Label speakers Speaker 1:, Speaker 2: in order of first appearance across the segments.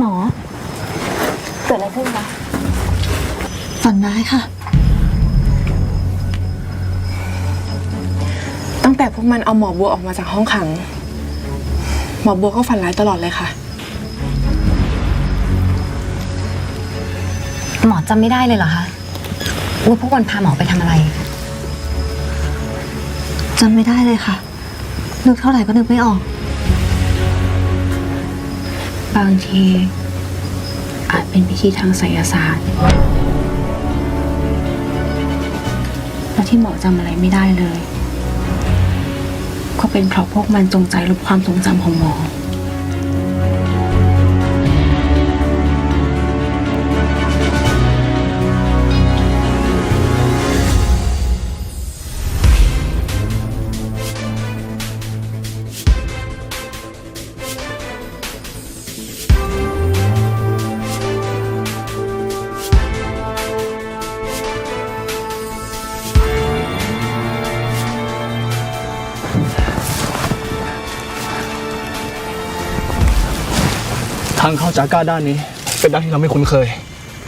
Speaker 1: หมอ เกิดอะไรขึ้นคะฝ
Speaker 2: ันร้ายค่ะ
Speaker 3: ตั้งแต่พวกมันเอาหมอบัวออกมาจากห้องขัง หมอบัวก็ฝันร้ายตลอดเลยค่ะ
Speaker 1: หมอจำไม่ได้เลยเหรอคะว่าพวกมันพาหมอไปทำอะไรจ
Speaker 2: ำไม่ได้เลยค่ะนึกเท่าไหร่ก็นึกไม่ออก
Speaker 4: บางที อาจเป็นพิธีทางไสยศาสตร์ และที่หมอจำอะไรไม่ได้เลย ก็เป็นเพราะพวกมันจงใจลบความทรงจำของหมอ
Speaker 5: ทางเข้าจากก้าด้านนี้ เป็นด้านที่เราไม่คุ้นเคย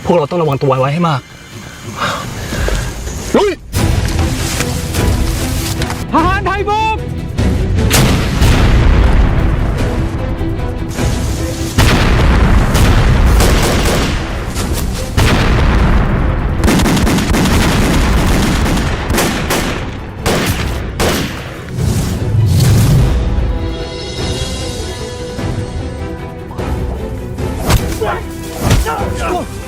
Speaker 5: พวกเราต้องระวังตัวไว้ให้มาก ลุยทหารไทยบุก 快！上！